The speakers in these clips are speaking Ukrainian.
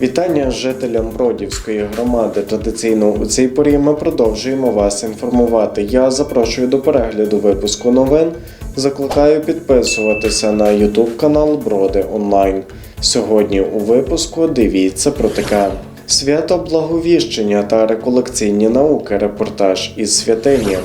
Вітання жителям Бродівської громади. Традиційно у цій порі ми продовжуємо вас інформувати. Я запрошую до перегляду випуску новин. Закликаю підписуватися на YouTube канал Броди Онлайн. Сьогодні у випуску дивіться про таке. Свято Благовіщення та реколекційні науки. Репортаж із святині.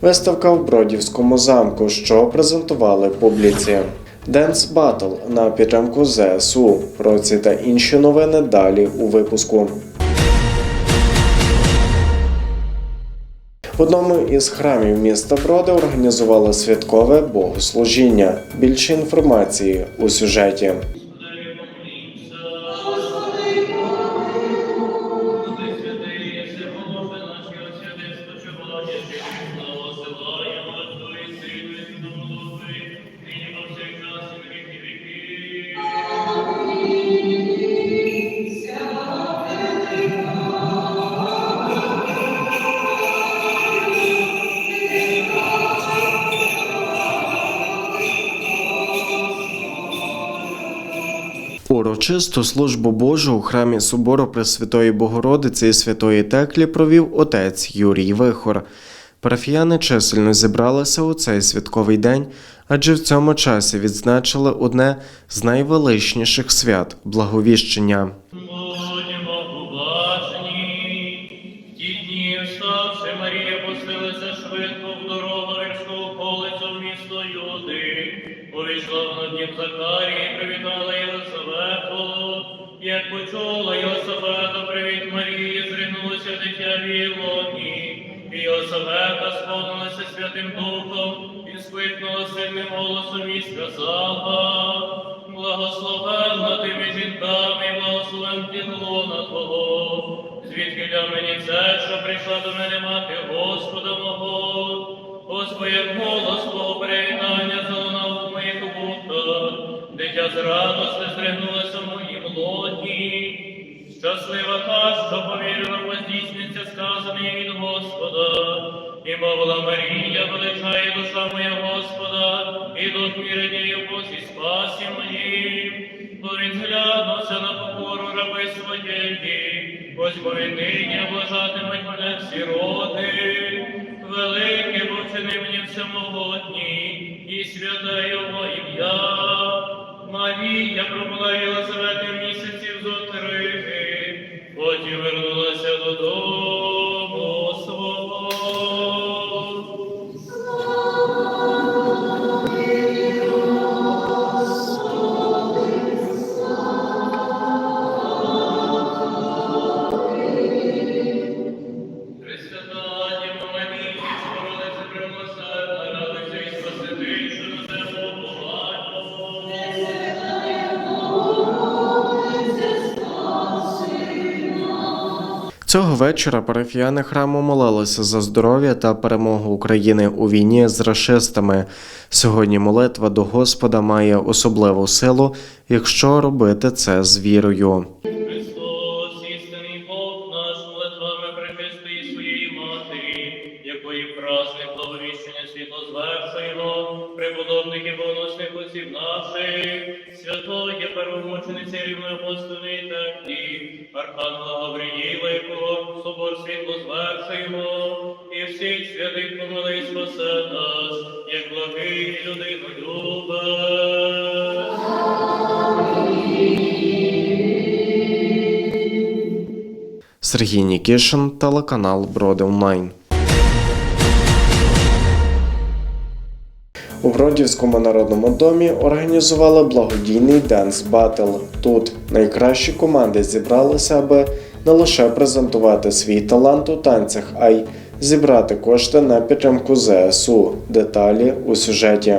Виставка в Бродівському замку, що презентували публіці. Денс Battle на підтримку ЗСУ. Про ці та інші новини далі у випуску. В одному із храмів міста Броди організували святкове богослужіння. Більше інформації у сюжеті. Урочисту службу Божу у храмі Собору Пресвятої Богородиці і Святої Теклі провів отець Юрій Вихор. Парафіяни чисельно зібралися у цей святковий день, адже в цьому часі відзначили одне з найвеличніших свят благовіщення. Юди. Увійшла в дім Закарії, привітала Єлисавету. Як почула Єлисавета, привіт Марії, зригнулося дитя в її лоні. І Єлисавета сповнилася Святим Духом і скликнула сильним голосом і сказала, Благословенна ти між жінками, благословен лона Твого. Звідки для мені це, що прийшла до мене мати Господа мого? Господи, голос Твого привітання залунав у моїх вухах, дитя з радости здригнулося в моїм лоні. Щаслива та, що повірила, бо здійсниться сказане від Господа. І мовила Марія, величає душа моя Господа, і дух мій радіє спасі він зглянувся на покору раби своєї, ось бо він нині облажатимуть мене всі роди. Велике бо вчини мені всемогутній, і святе його ім'я. Марія пробула місяців зо три, потім вернулася додому Цього вечора парафіяни храму молилися за здоров'я та перемогу України у війні з рашистами. Сьогодні молитва до Господа має особливу силу, якщо робити це з вірою. Світло звершуємо, і всіх святих помили і спасе нас, як благий людину любить. Сергій Нікішин, телеканал Броди Онлайн. У Бродівському народному домі організували благодійний денс батл. Тут найкращі команди зібралися, аби не лише презентувати свій талант у танцях, а й зібрати кошти на підтримку ЗСУ. Деталі у сюжеті.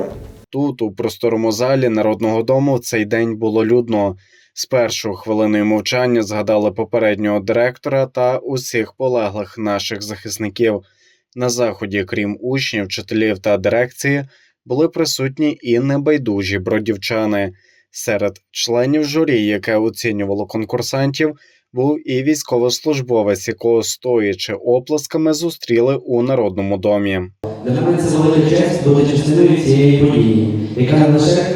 Тут, у просторому залі народного дому, в цей день було людно. Спершу хвилиною мовчання згадали попереднього директора та усіх полеглих наших захисників. На заході, крім учнів, вчителів та дирекції, були присутні і небайдужі бродівчани. Серед членів журі, яке оцінювало конкурсантів, був і військовослужбовець, якого стоячи оплесками зустріли у народному домі. Для мене це велика честь бути частиною цієї події, яка не лише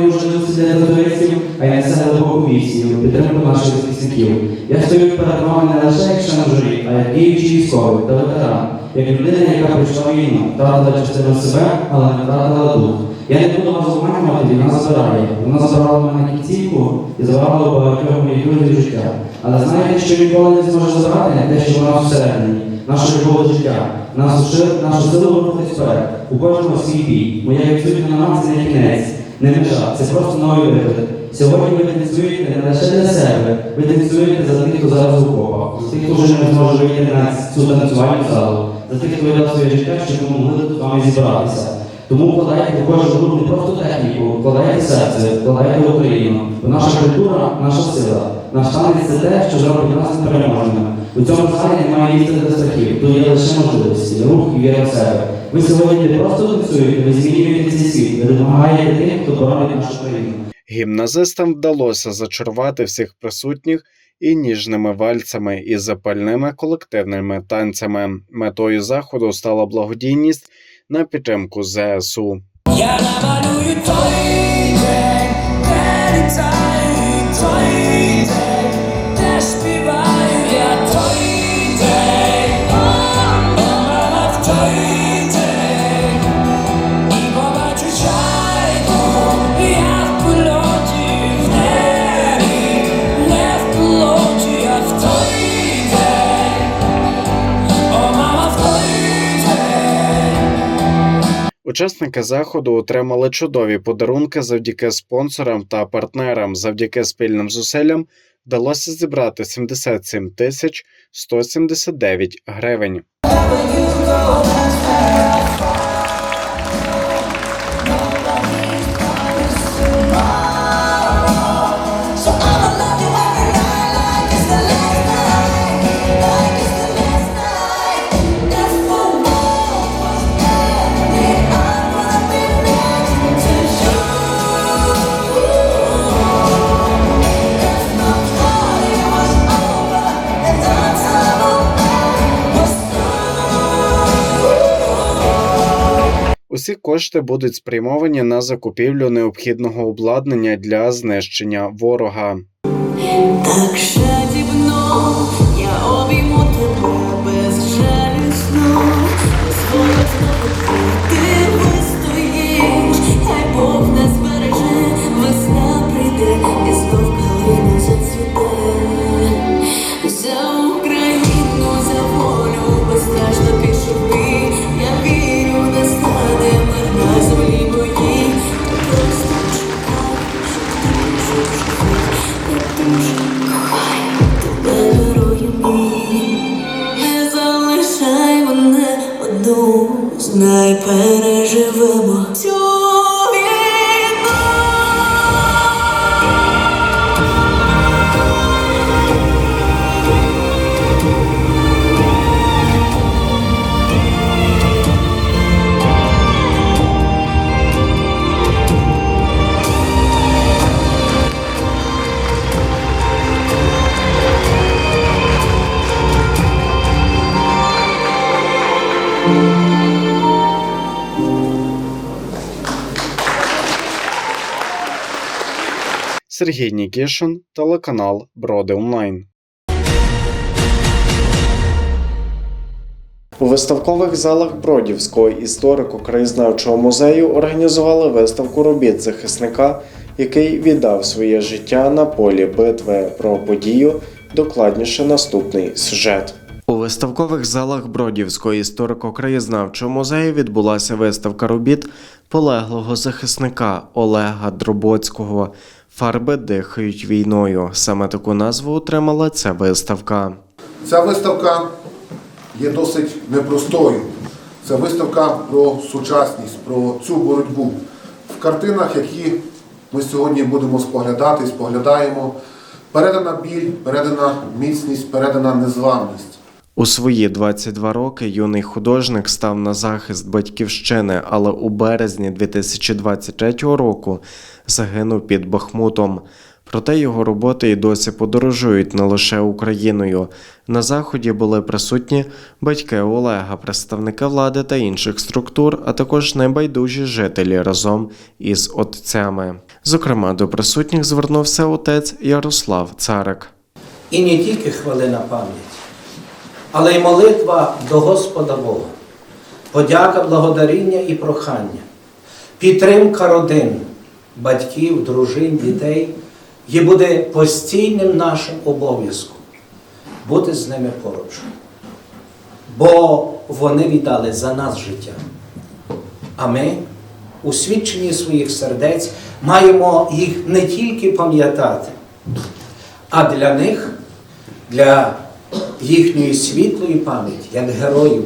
можливості для туристів, а й несе глибоку місію підтримку наших захисників. Я стою перед вами не лише як член журі, а як діючий військовий та ветеран, як людина, яка прийшла війну, втратила частину себе, але не втратила дух. Я не буду вас обманювати, війна забирає. Вона забрала в мене кінцівку і забрала багатьох моїх друзів життя. Але знаєте, що ніколи не зможе забрати те, що вона всередині, наша любов до життя, нашу, силу рухатись вперед. У кожного свій бій. Моя відсутня на нам це не кінець, не межа, це просто новий виклик. Сьогодні ви танцюєте не лише для себе, ви танцюєте за тих, хто зараз у окопах, за тих, хто вже не зможе вийти на цю танцювальну залу, за тих, хто віддав своє життя, щоб ми могли тут вами зібратися. Тому вкладайте в кожен груп не просто техніку, вкладайте серце, вкладайте Україну. Бо наша культура, наша сила. Наш танець це те, що зробить нас непереможними. У цьому залі немає місця для страхів. Тут є лише можливості, рух і віра в себе. Ви сьогодні не просто танцюєте, ви змінюєте цей світ, ви допомагаєте тим, хто боронить нашу країну. Гімназистам вдалося зачарувати всіх присутніх і ніжними вальцями, і запальними колективними танцями. Метою заходу стала благодійність на підтримку ЗСУ. Я намалюю той день, Учасники заходу отримали чудові подарунки завдяки спонсорам та партнерам. Завдяки спільним зусиллям вдалося зібрати 77 тисяч 179 гривень. Усі кошти будуть спрямовані на закупівлю необхідного обладнання для знищення ворога. Так я обійму Сергій Нікішин, телеканал Броди Онлайн. У виставкових залах Бродівського історико-краєзнавчого музею організували виставку робіт захисника, який віддав своє життя на полі битви. Про подію докладніше наступний сюжет. У виставкових залах Бродівського історико-краєзнавчого музею відбулася виставка робіт полеглого захисника Олега Дробоцького. Фарби дихають війною. Саме таку назву отримала ця виставка. Ця виставка є досить непростою. Це виставка про сучасність, про цю боротьбу. В картинах, які ми сьогодні будемо споглядати, споглядаємо, передана біль, передана міцність, передана незламність. У свої 22 роки юний художник став на захист батьківщини, але у березні 2023 року загинув під Бахмутом. Проте його роботи й досі подорожують не лише Україною. На заході були присутні батьки Олега, представники влади та інших структур, а також небайдужі жителі разом із отцями. Зокрема, до присутніх звернувся отець Ярослав Царик. І не тільки хвилина пам'яті, але й молитва до Господа Бога, подяка, благодаріння і прохання, підтримка родин, батьків, дружин, дітей є буде постійним нашим обов'язком бути з ними поруч. Бо вони віддали за нас життя. А ми, у свідченні своїх сердець, маємо їх не тільки пам'ятати, а для них, для їхньої світлої пам'яті, як героїв,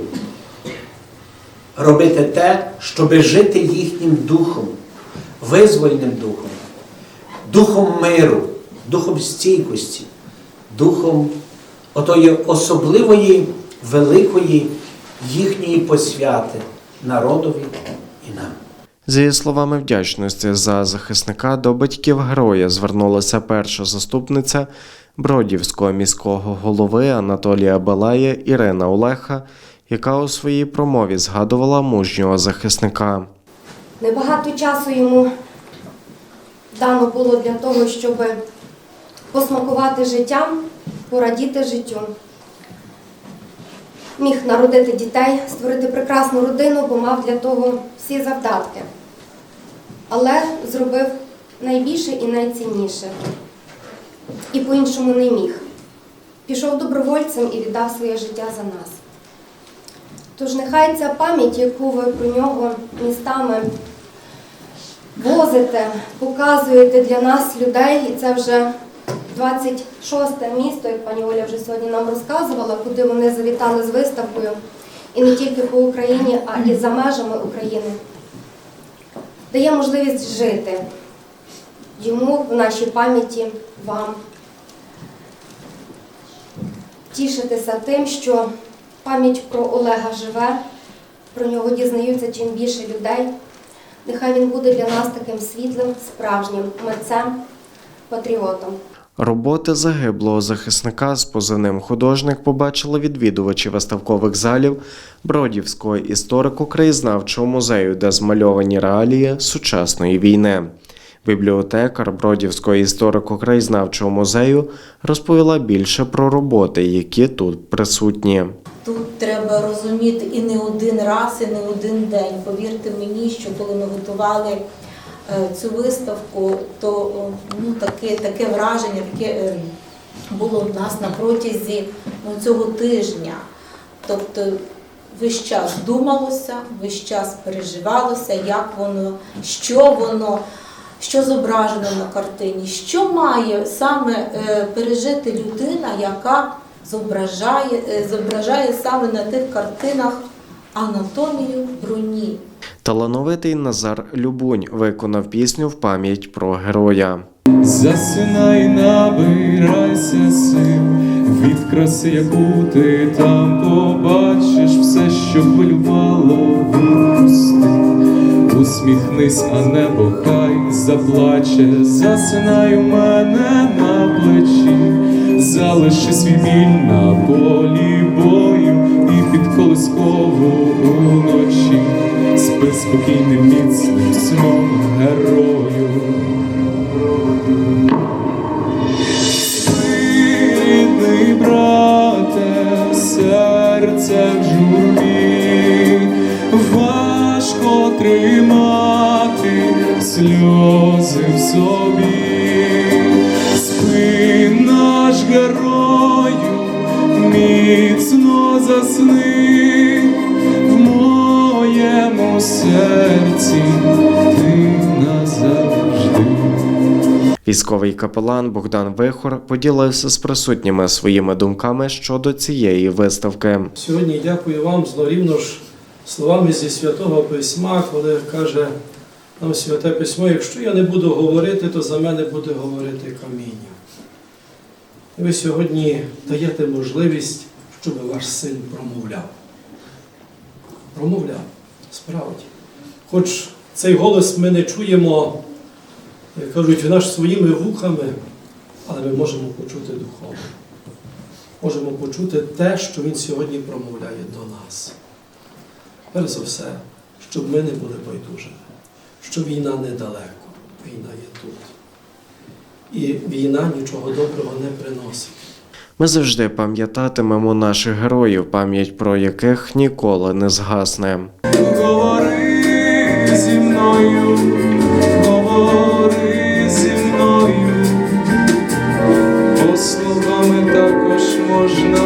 робити те, щоб жити їхнім духом, визвольним духом, духом миру, духом стійкості, духом отої особливої, великої їхньої посвяти народові і нам. Зі словами вдячності за захисника до батьків героя звернулася перша заступниця Бродівського міського голови Анатолія Балая Ірина Олеха, яка у своїй промові згадувала мужнього захисника. Небагато часу йому дано було для того, щоб посмакувати життям, порадіти життю. Міг народити дітей, створити прекрасну родину, бо мав для того всі завдатки. Але зробив найбільше і найцінніше. І по-іншому не міг. Пішов добровольцем і віддав своє життя за нас. Тож нехай ця пам'ять, яку ви про нього містами возите, показуєте для нас людей, і це вже 26-те місто, як пані Оля вже сьогодні нам розказувала, куди вони завітали з виставкою, і не тільки по Україні, а і за межами України, дає можливість жити йому в нашій пам'яті вам. Тішитися тим, що пам'ять про Олега живе, про нього дізнаються чим більше людей. Нехай він буде для нас таким світлим, справжнім митцем, патріотом. Роботи загиблого захисника з позивним художник побачили відвідувачі виставкових залів Бродівського історико-краєзнавчого музею, де змальовані реалії сучасної війни. Бібліотекар Бродівського історико-краєзнавчого музею розповіла більше про роботи, які тут присутні. Тут треба розуміти і не один раз, і не один день. Повірте мені, що коли ми готували е, цю виставку, то ну, таке, таке враження, таке е, було в нас на протязі ну, цього тижня. Тобто весь час думалося, весь час переживалося, як воно, що воно, що зображено на картині, що має саме е, пережити людина, яка зображає, е, зображає саме на тих картинах анатомію броні. Талановитий Назар Любунь виконав пісню в пам'ять про героя. Засинай, набирайся сил від краси, яку ти там побачиш, все, що хвилювало, відпусти. Усміхнись, а небо хай заплаче, засинай у мене на плечі, залиши свій біль на полі бою і під колискову уночі, спи спокійним міцним сном герою. Сильний брате, серце в тримати сльози в собі, спи наш герою, міцно засни в моєму серці ти назавжди. Військовий капелан Богдан Вихор поділився з присутніми своїми думками щодо цієї виставки. Сьогодні дякую вам знову ж словами зі Святого Письма, коли каже нам Святе Письмо, якщо я не буду говорити, то за мене буде говорити каміння. Ви сьогодні даєте можливість, щоб ваш син промовляв. Промовляв, справді. Хоч цей голос ми не чуємо, як кажуть, наш своїми вухами, але ми можемо почути духовно. Можемо почути те, що Він сьогодні промовляє до нас. Перш за все, щоб ми не були байдужими, що війна недалеко, війна є тут. І війна нічого доброго не приносить. Ми завжди пам'ятатимемо наших героїв, пам'ять про яких ніколи не згасне. Говори зі мною, говори зі мною, бо словами також можна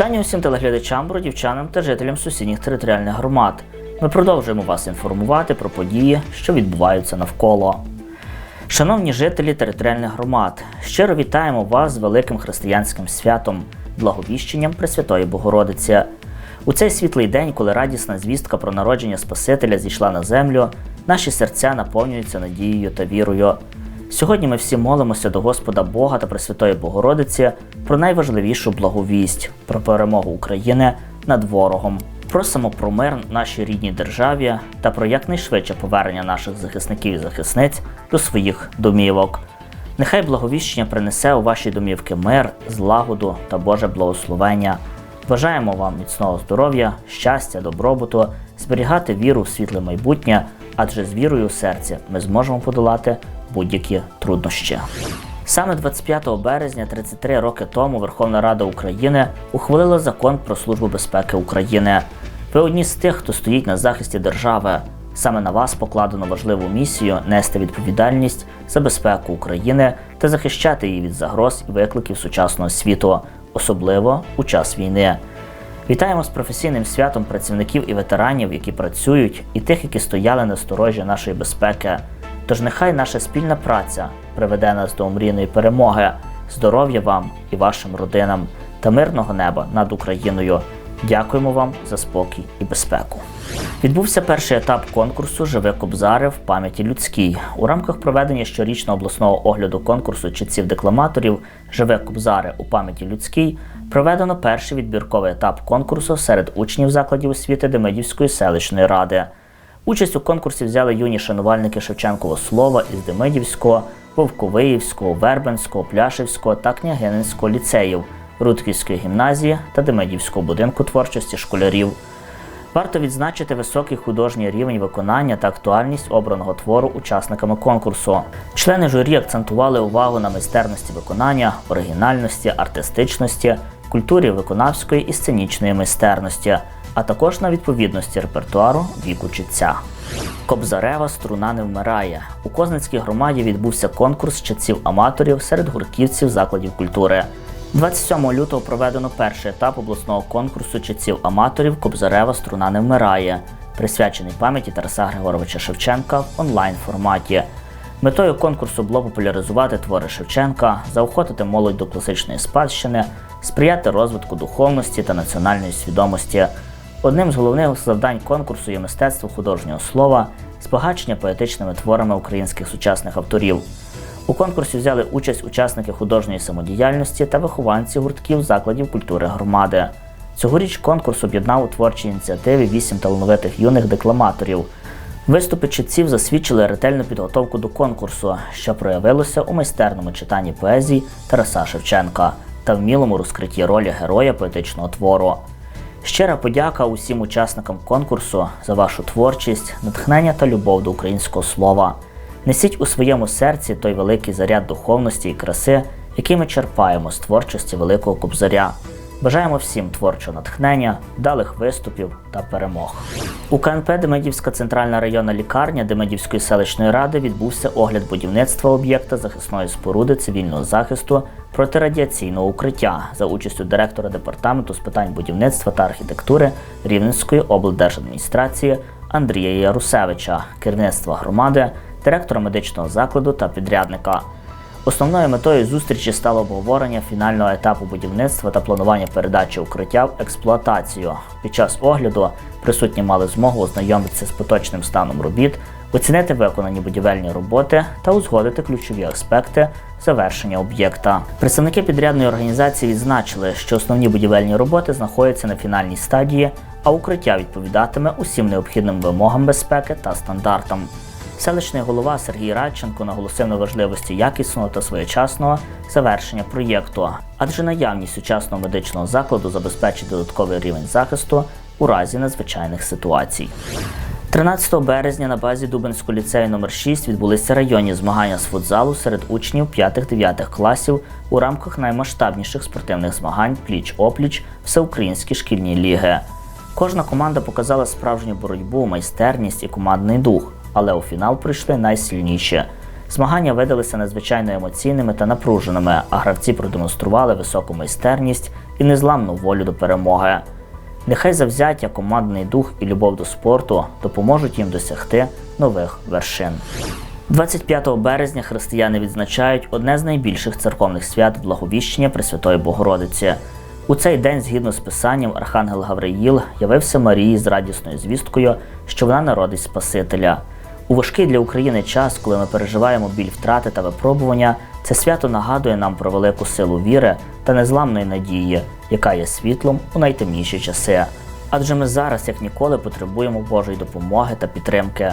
Вітання усім телеглядачам, бродівчанам та жителям сусідніх територіальних громад. Ми продовжуємо вас інформувати про події, що відбуваються навколо. Шановні жителі територіальних громад, щиро вітаємо вас з великим християнським святом, благовіщенням Пресвятої Богородиці. У цей світлий день, коли радісна звістка про народження Спасителя зійшла на землю, наші серця наповнюються надією та вірою. Сьогодні ми всі молимося до Господа Бога та Пресвятої Богородиці про найважливішу благовість про перемогу України над ворогом. Просимо про мир нашій рідній державі та про якнайшвидше повернення наших захисників і захисниць до своїх домівок. Нехай благовіщення принесе у ваші домівки мир, злагоду та Боже благословення. Бажаємо вам міцного здоров'я, щастя, добробуту, зберігати віру в світле майбутнє, адже з вірою у серці ми зможемо подолати будь-які труднощі. Саме 25 березня 33 роки тому Верховна Рада України ухвалила закон про Службу безпеки України. Ви одні з тих, хто стоїть на захисті держави. Саме на вас покладено важливу місію нести відповідальність за безпеку України та захищати її від загроз і викликів сучасного світу, особливо у час війни. Вітаємо з професійним святом працівників і ветеранів, які працюють, і тих, які стояли на сторожі нашої безпеки. Тож нехай наша спільна праця приведе нас до омрійної перемоги, здоров'я вам і вашим родинам та мирного неба над Україною. Дякуємо вам за спокій і безпеку. Відбувся перший етап конкурсу Живе Кобзари в пам'яті людській. У рамках проведення щорічного обласного огляду конкурсу читців декламаторів Живе Кобзари у пам'яті людській проведено перший відбірковий етап конкурсу серед учнів закладів освіти Демидівської селищної ради. Участь у конкурсі взяли юні шанувальники Шевченкового слова із Демидівського, Вовковиївського, Вербенського, Пляшівського та Княгининського ліцеїв, Рудківської гімназії та Демидівського будинку творчості школярів. Варто відзначити високий художній рівень виконання та актуальність обраного твору учасниками конкурсу. Члени журі акцентували увагу на майстерності виконання, оригінальності, артистичності, культурі виконавської і сценічної майстерності, а також на відповідності репертуару віку читця. Кобзарева струна не вмирає. У Козницькій громаді відбувся конкурс читців аматорів серед гуртківців закладів культури. 27 лютого проведено перший етап обласного конкурсу читців аматорів Кобзарева струна не вмирає, присвячений пам'яті Тараса Григоровича Шевченка в онлайн форматі. Метою конкурсу було популяризувати твори Шевченка, заохотити молодь до класичної спадщини, сприяти розвитку духовності та національної свідомості. Одним з головних завдань конкурсу є мистецтво художнього слова, збагачення поетичними творами українських сучасних авторів. У конкурсі взяли участь учасники художньої самодіяльності та вихованці гуртків закладів культури громади. Цьогоріч конкурс об'єднав у творчій ініціативі вісім талановитих юних декламаторів. Виступи читців засвідчили ретельну підготовку до конкурсу, що проявилося у майстерному читанні поезії Тараса Шевченка та вмілому розкритті ролі героя поетичного твору. Щира подяка усім учасникам конкурсу за вашу творчість, натхнення та любов до українського слова. Несіть у своєму серці той великий заряд духовності і краси, який ми черпаємо з творчості Великого Кобзаря. Бажаємо всім творчого натхнення, вдалих виступів та перемог. У КНП Демидівська центральна районна лікарня Демидівської селищної ради відбувся огляд будівництва об'єкта захисної споруди цивільного захисту протирадіаційного укриття за участю директора департаменту з питань будівництва та архітектури Рівненської облдержадміністрації Андрія Ярусевича, керівництва громади, директора медичного закладу та підрядника. Основною метою зустрічі стало обговорення фінального етапу будівництва та планування передачі укриття в експлуатацію. Під час огляду присутні мали змогу ознайомитися з поточним станом робіт, оцінити виконані будівельні роботи та узгодити ключові аспекти завершення об'єкта. Представники підрядної організації відзначили, що основні будівельні роботи знаходяться на фінальній стадії, а укриття відповідатиме усім необхідним вимогам безпеки та стандартам. Селищний голова Сергій Радченко наголосив на важливості якісного та своєчасного завершення проєкту, адже наявність сучасного медичного закладу забезпечить додатковий рівень захисту у разі надзвичайних ситуацій. 13 березня на базі Дубинського ліцею номер 6 відбулися районні змагання з футзалу серед учнів 5-9 класів у рамках наймасштабніших спортивних змагань пліч-опліч Всеукраїнські шкільні ліги. Кожна команда показала справжню боротьбу, майстерність і командний дух, але у фінал прийшли найсильніші. Змагання видалися надзвичайно емоційними та напруженими, а гравці продемонстрували високу майстерність і незламну волю до перемоги. Нехай завзяття, командний дух і любов до спорту допоможуть їм досягти нових вершин. 25 березня християни відзначають одне з найбільших церковних свят Благовіщення Пресвятої Богородиці. У цей день, згідно з писанням, Архангел Гавриїл явився Марії з радісною звісткою, що вона народить Спасителя. У важкий для України час, коли ми переживаємо біль втрати та випробування, це свято нагадує нам про велику силу віри та незламної надії, яка є світлом у найтемніші часи. Адже ми зараз, як ніколи, потребуємо Божої допомоги та підтримки.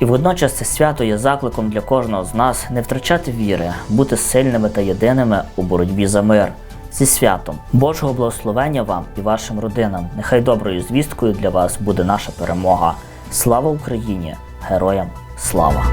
І водночас це свято є закликом для кожного з нас не втрачати віри, бути сильними та єдиними у боротьбі за мир. Зі святом Божого благословення вам і вашим родинам. Нехай доброю звісткою для вас буде наша перемога. Слава Україні! Героям слава!